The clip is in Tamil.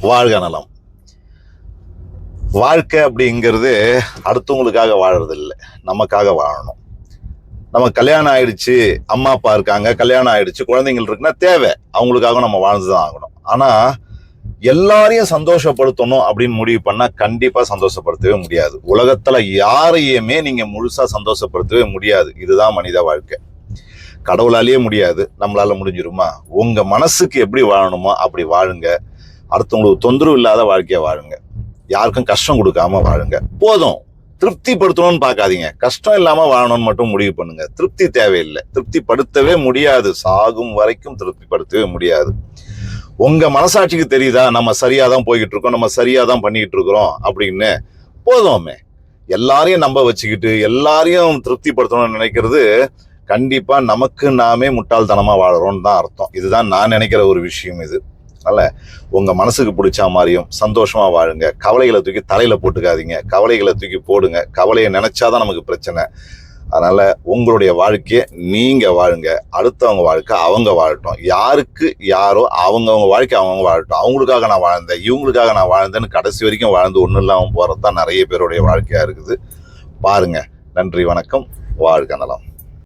வாழ்க நலம். வாழ்க்கை அப்படிங்கிறது அடுத்தவங்களுக்காக வாழறது இல்லை நமக்காக வாழணும். நம்ம கல்யாணம் ஆயிடுச்சு அம்மா அப்பா இருக்காங்க கல்யாணம் ஆயிடுச்சு குழந்தைங்கள் இருக்குன்னா தேவை. அவங்களுக்காக நம்ம வாழ்ந்து தான் ஆகணும். ஆனா எல்லாரையும் சந்தோஷப்படுத்தணும் அப்படின்னு முடிவு பண்ணா கண்டிப்பா சந்தோஷப்படுத்தவே முடியாது. உலகத்துல யாரையுமே நீங்க முழுசா சந்தோஷப்படுத்தவே முடியாது. இதுதான் மனித வாழ்க்கை. கடவுளாலேயே முடியாது. நம்மளால முடிஞ்சிருமா? உங்க மனசுக்கு எப்படி வாழணுமோ அப்படி வாழுங்க. அடுத்தவங்களுக்கு தொந்தரவு இல்லாத வாழ்க்கையை வாழுங்க. யாருக்கும் கஷ்டம் கொடுக்காம வாழுங்க. போதும். திருப்திப்படுத்தணும்னு பார்க்காதீங்க. கஷ்டம் இல்லாமல் வாழணும்னு மட்டும் முடிவு பண்ணுங்க. திருப்தி தேவையில்லை. திருப்திப்படுத்தவே முடியாது. சாகும் வரைக்கும் திருப்திப்படுத்தவே முடியாது. உங்க மனசாட்சிக்கு தெரியுதா? நம்ம சரியா தான் போய்கிட்டு இருக்கோம். நம்ம சரியா தான் பண்ணிக்கிட்டு இருக்கிறோம் அப்படின்னு. போதுமே. எல்லாரையும் நம்ப வச்சுக்கிட்டு எல்லாரையும் திருப்திப்படுத்தணும்னு நினைக்கிறது கண்டிப்பா நமக்கு நாமே முட்டாள்தனமா வாழறோம்னு தான் அர்த்தம். இதுதான் நான் நினைக்கிற ஒரு விஷயம் இது. அதனால உங்க மனசுக்கு பிடிச்ச மாதிரியும் சந்தோஷமா வாழுங்க. கவலைகளை தூக்கி தலையில போட்டுக்காதீங்க. கவலைகளை தூக்கி போடுங்க. கவலையை நினைச்சாதான் நமக்கு பிரச்சனை. அதனால உங்களுடைய வாழ்க்கையை நீங்க வாழுங்க. அடுத்தவங்க வாழ்க்கை அவங்க வாழட்டும். யாருக்கு யாரோ அவங்கவுங்க வாழ்க்கை அவங்கவுங்க வாழட்டும். அவங்களுக்காக நான் வாழ்ந்தேன். இவங்களுக்காக நான் வாழ்ந்தேன்னு கடைசி வரைக்கும் வாழ்ந்து ஒன்றும் இல்லாமல் போகிறது தான் நிறைய பேருடைய வாழ்க்கையாக இருக்குது. பாருங்க. நன்றி வணக்கம். வாழ்க நலம்.